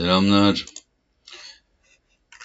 Selamlar.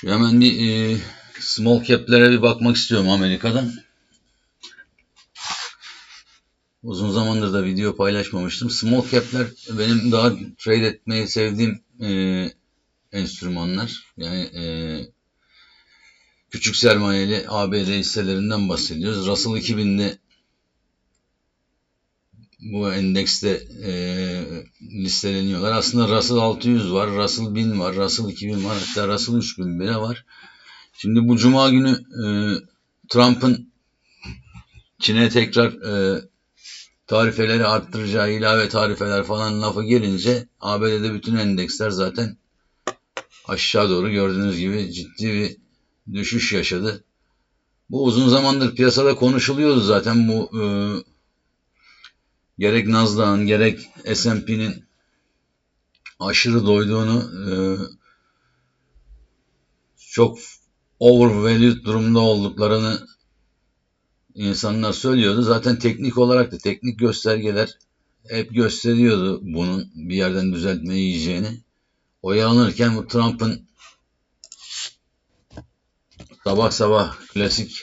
Hemen bir e, small cap'lere bir bakmak istiyorum Amerika'dan. Uzun zamandır da video paylaşmamıştım. Small cap'ler benim daha trade etmeyi sevdiğim e, enstrümanlar. Yani e, küçük sermayeli ABD hisselerinden bahsediyoruz. Russell 2000'de bu endekste e, listeleniyorlar. Aslında Russell 600 var, Russell 1000 var, Russell 2000 var, hatta Russell 3000 bile var. Şimdi bu cuma günü e, Trump'ın Çin'e tekrar e, tarifeleri arttıracağı ilave tarifeler falan lafı gelince ABD'de bütün endeksler zaten aşağı doğru gördüğünüz gibi ciddi bir düşüş yaşadı. Bu uzun zamandır piyasada konuşuluyordu zaten bu e, gerek Nasdaq'ın gerek S&P'nin aşırı doyduğunu e, çok overvalued durumda olduklarını insanlar söylüyordu. Zaten teknik olarak da teknik göstergeler hep gösteriyordu bunun bir yerden düzeltme yiyeceğini. Oyalanırken bu Trump'ın sabah sabah klasik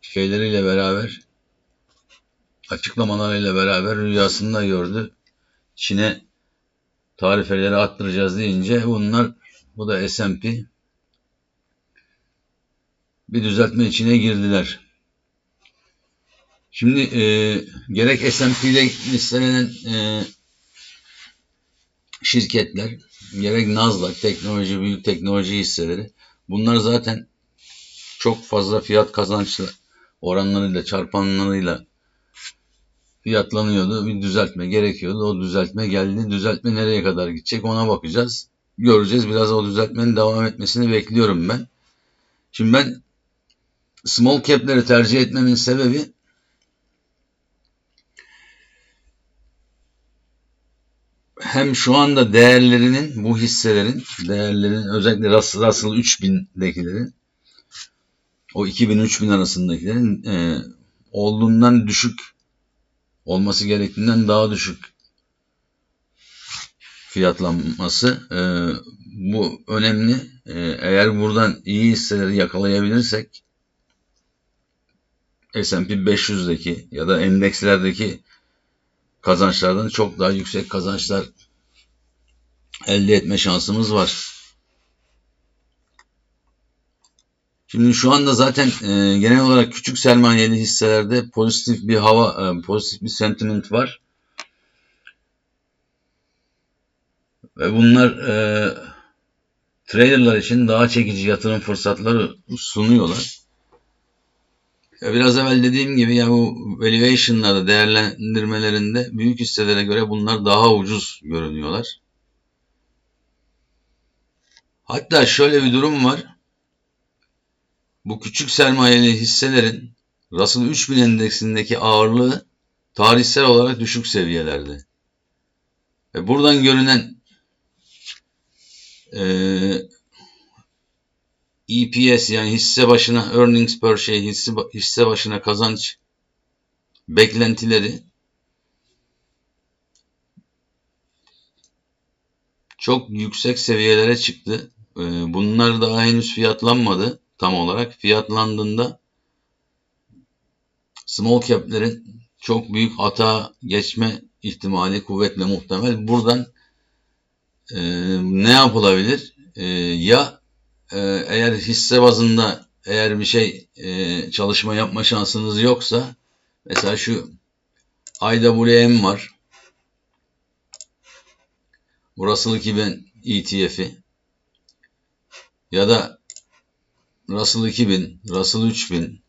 şeyleriyle beraber açıklamalarıyla beraber rüyasında gördü. Çin'e tarifeleri arttıracağız deyince bunlar bu da S&P bir düzeltme içine girdiler. Şimdi e, gerek S&P'de listelenen e, şirketler gerek Nasdaq teknoloji büyük teknoloji hisseleri bunlar zaten çok fazla fiyat kazançlı oranlarıyla çarpanlarıyla fiyatlanıyordu. Bir düzeltme gerekiyordu. O düzeltme geldi. Düzeltme nereye kadar gidecek ona bakacağız. Göreceğiz. Biraz o düzeltmenin devam etmesini bekliyorum ben. Şimdi ben small cap'leri tercih etmemin sebebi hem şu anda değerlerinin bu hisselerin değerlerin özellikle Russell, Russell 3000'dekilerin o 2000-3000 arasındakilerin e, olduğundan düşük olması gerektiğinden daha düşük fiyatlanması e, bu önemli. E, eğer buradan iyi hisseleri yakalayabilirsek S&P 500'deki ya da endekslerdeki kazançlardan çok daha yüksek kazançlar elde etme şansımız var. Şimdi şu anda zaten e, genel olarak küçük sermayeli hisselerde pozitif bir hava, e, pozitif bir sentiment var. Ve bunlar e, traderlar için daha çekici yatırım fırsatları sunuyorlar. E, biraz evvel dediğim gibi ya bu valuation'larda değerlendirmelerinde büyük hisselere göre bunlar daha ucuz görünüyorlar. Hatta şöyle bir durum var bu küçük sermayeli hisselerin Russell 3000 endeksindeki ağırlığı tarihsel olarak düşük seviyelerde. Ve buradan görünen e, EPS yani hisse başına earnings per share hisse, hisse başına kazanç beklentileri çok yüksek seviyelere çıktı. E, bunlar daha henüz fiyatlanmadı tam olarak fiyatlandığında small cap'lerin çok büyük hata geçme ihtimali kuvvetle muhtemel. Buradan e, ne yapılabilir? E, ya e, eğer hisse bazında eğer bir şey e, çalışma yapma şansınız yoksa mesela şu IWM var. Burası 2000 ETF'i ya da Russell 2000, Russell 3000,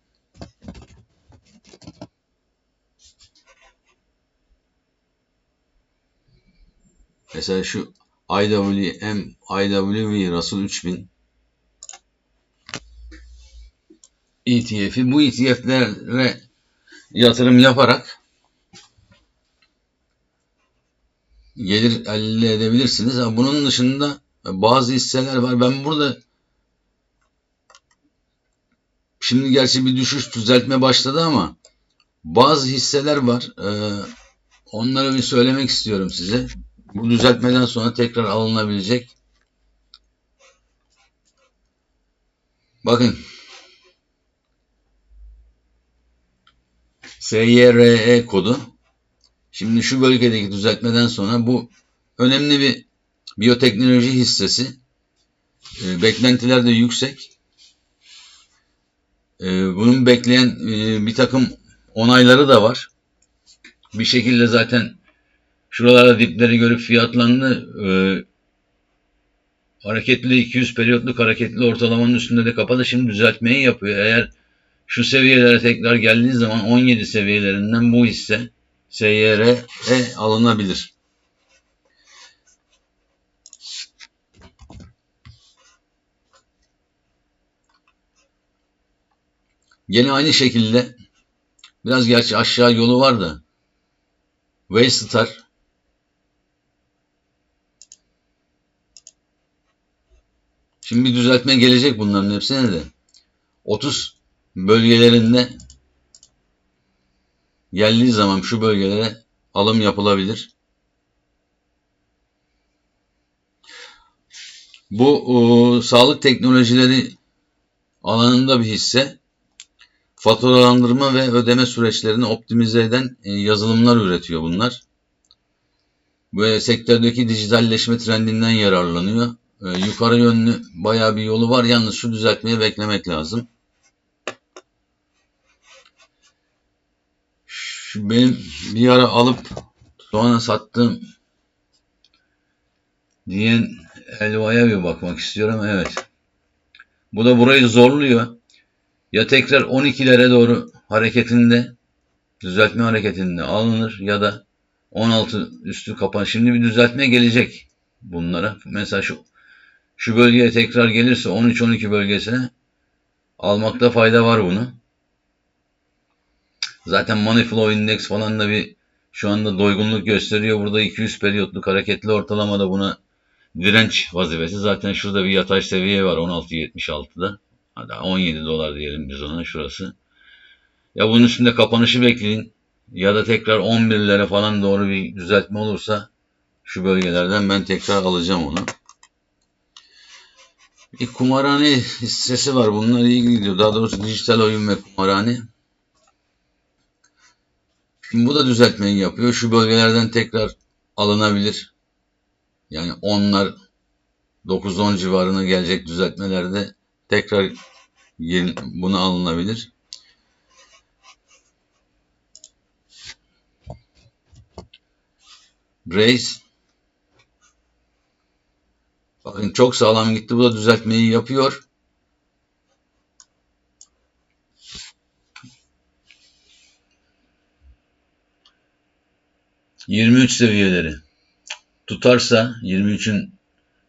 Mesela şu IWM, IWV, Russell 3000 ETF'i bu ETF'lere yatırım yaparak gelir elde edebilirsiniz. Ama bunun dışında bazı hisseler var. Ben burada Şimdi gerçi bir düşüş düzeltme başladı ama bazı hisseler var. Ee, onları bir söylemek istiyorum size. Bu düzeltmeden sonra tekrar alınabilecek. Bakın. SYRE kodu. Şimdi şu bölgedeki düzeltmeden sonra bu önemli bir biyoteknoloji hissesi. Ee, beklentiler de yüksek. E, bunun bekleyen e, bir takım onayları da var. Bir şekilde zaten şuralarda dipleri görüp fiyatlandı. E, hareketli 200 periyotluk hareketli ortalamanın üstünde de kapalı. Şimdi düzeltmeyi yapıyor. Eğer şu seviyelere tekrar geldiği zaman 17 seviyelerinden bu hisse SYR'e alınabilir. Yine aynı şekilde biraz gerçi aşağı yolu var da Waystar Şimdi bir düzeltme gelecek bunların hepsine de. 30 bölgelerinde geldiği zaman şu bölgelere alım yapılabilir. Bu o, sağlık teknolojileri alanında bir hisse. Faturalandırma ve ödeme süreçlerini optimize eden e, yazılımlar üretiyor bunlar. Ve sektördeki dijitalleşme trendinden yararlanıyor. E, yukarı yönlü bayağı bir yolu var. Yalnız şu düzeltmeye beklemek lazım. Şu benim bir ara alıp sonra sattığım diyen helvaya bir bakmak istiyorum. Evet. Bu da burayı zorluyor. Ya tekrar 12'lere doğru hareketinde düzeltme hareketinde alınır ya da 16 üstü kapan. Şimdi bir düzeltme gelecek bunlara. Mesela şu şu bölgeye tekrar gelirse 13-12 bölgesine almakta fayda var bunu. Zaten Money Flow Index falan da bir şu anda doygunluk gösteriyor. Burada 200 periyotluk hareketli ortalama da buna direnç vazifesi. Zaten şurada bir yatay seviye var 16.76'da. Hadi 17 dolar diyelim biz ona şurası. Ya bunun üstünde kapanışı bekleyin. Ya da tekrar 11'lere falan doğru bir düzeltme olursa şu bölgelerden ben tekrar alacağım onu. Bir kumarhane hissesi var. Bunlar iyi gidiyor. Daha doğrusu dijital oyun ve kumarhane. Şimdi bu da düzeltmeyi yapıyor. Şu bölgelerden tekrar alınabilir. Yani onlar 9-10 civarına gelecek düzeltmelerde tekrar bunu alınabilir. Brace Bakın çok sağlam gitti. Bu da düzeltmeyi yapıyor. Yirmi üç seviyeleri tutarsa 23'ün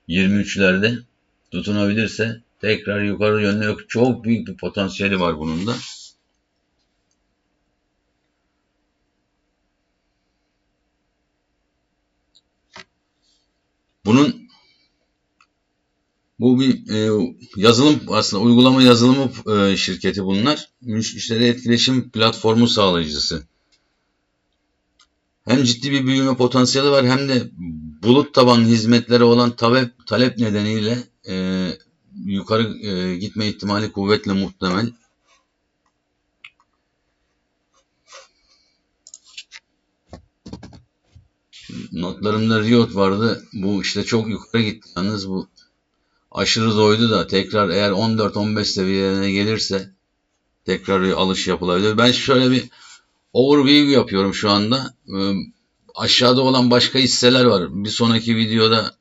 23'lerde tutunabilirse tekrar yukarı yönlü. Çok büyük bir potansiyeli var bunun da. Bunun bu bir e, yazılım aslında uygulama yazılımı e, şirketi bunlar. Müşteri etkileşim platformu sağlayıcısı. Hem ciddi bir büyüme potansiyeli var hem de bulut tabanlı hizmetlere olan talep, talep nedeniyle e, yukarı e, gitme ihtimali kuvvetle muhtemel. Notlarımda Riot vardı. Bu işte çok yukarı gitti. Yalnız bu aşırı doydu da tekrar eğer 14-15 seviyelerine gelirse tekrar bir alış yapılabilir. Ben şöyle bir overview yapıyorum şu anda. Ee, aşağıda olan başka hisseler var. Bir sonraki videoda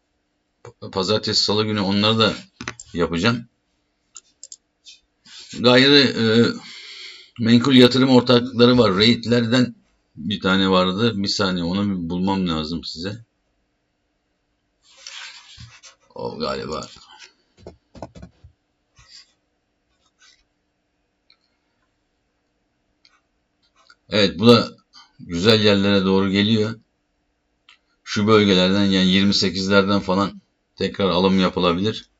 pazartesi salı günü onları da yapacağım. Gayrı e, menkul yatırım ortaklıkları var. REIT'lerden bir tane vardı. Bir saniye onu bulmam lazım size. O galiba. Evet bu da güzel yerlere doğru geliyor. Şu bölgelerden yani 28'lerden falan tekrar alım yapılabilir.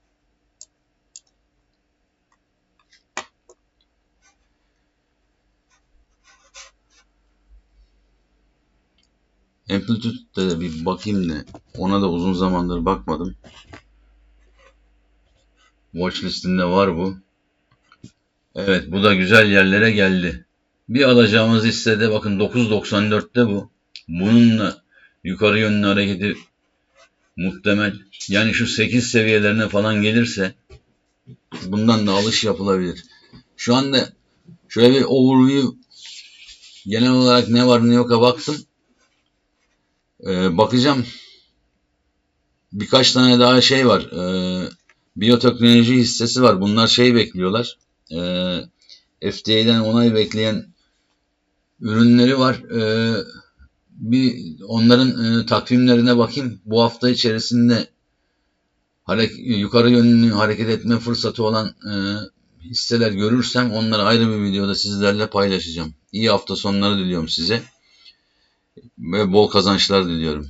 Amplitude'de de bir bakayım da ona da uzun zamandır bakmadım. Watch listinde var bu. Evet bu da güzel yerlere geldi. Bir alacağımız hissede bakın 9.94'te bu. Bununla yukarı yönlü hareketi muhtemel. Yani şu 8 seviyelerine falan gelirse bundan da alış yapılabilir. Şu anda şöyle bir overview genel olarak ne var ne yok'a baktım. Ee, bakacağım. Birkaç tane daha şey var. Ee, biyoteknoloji hissesi var. Bunlar şey bekliyorlar. Ee, FDA'den onay bekleyen ürünleri var. Ee, bir onların e, takvimlerine bakayım. Bu hafta içerisinde hareket, yukarı yönlü hareket etme fırsatı olan e, hisseler görürsem onları ayrı bir videoda sizlerle paylaşacağım. İyi hafta sonları diliyorum size bol kazançlar diliyorum.